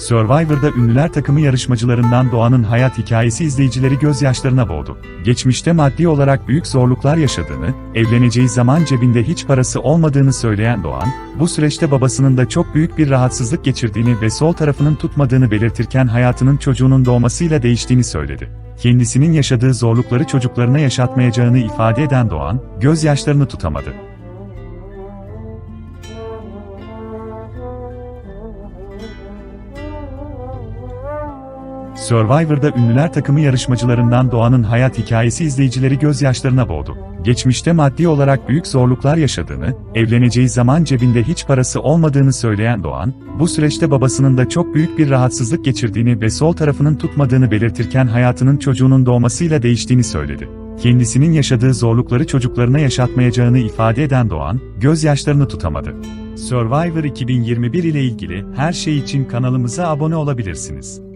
Survivor'da ünlüler takımı yarışmacılarından Doğan'ın hayat hikayesi izleyicileri gözyaşlarına boğdu. Geçmişte maddi olarak büyük zorluklar yaşadığını, evleneceği zaman cebinde hiç parası olmadığını söyleyen Doğan, bu süreçte babasının da çok büyük bir rahatsızlık geçirdiğini ve sol tarafının tutmadığını belirtirken hayatının çocuğunun doğmasıyla değiştiğini söyledi. Kendisinin yaşadığı zorlukları çocuklarına yaşatmayacağını ifade eden Doğan, gözyaşlarını tutamadı. Survivor'da ünlüler takımı yarışmacılarından Doğan'ın hayat hikayesi izleyicileri gözyaşlarına boğdu. Geçmişte maddi olarak büyük zorluklar yaşadığını, evleneceği zaman cebinde hiç parası olmadığını söyleyen Doğan, bu süreçte babasının da çok büyük bir rahatsızlık geçirdiğini ve sol tarafının tutmadığını belirtirken hayatının çocuğunun doğmasıyla değiştiğini söyledi. Kendisinin yaşadığı zorlukları çocuklarına yaşatmayacağını ifade eden Doğan, gözyaşlarını tutamadı. Survivor 2021 ile ilgili her şey için kanalımıza abone olabilirsiniz.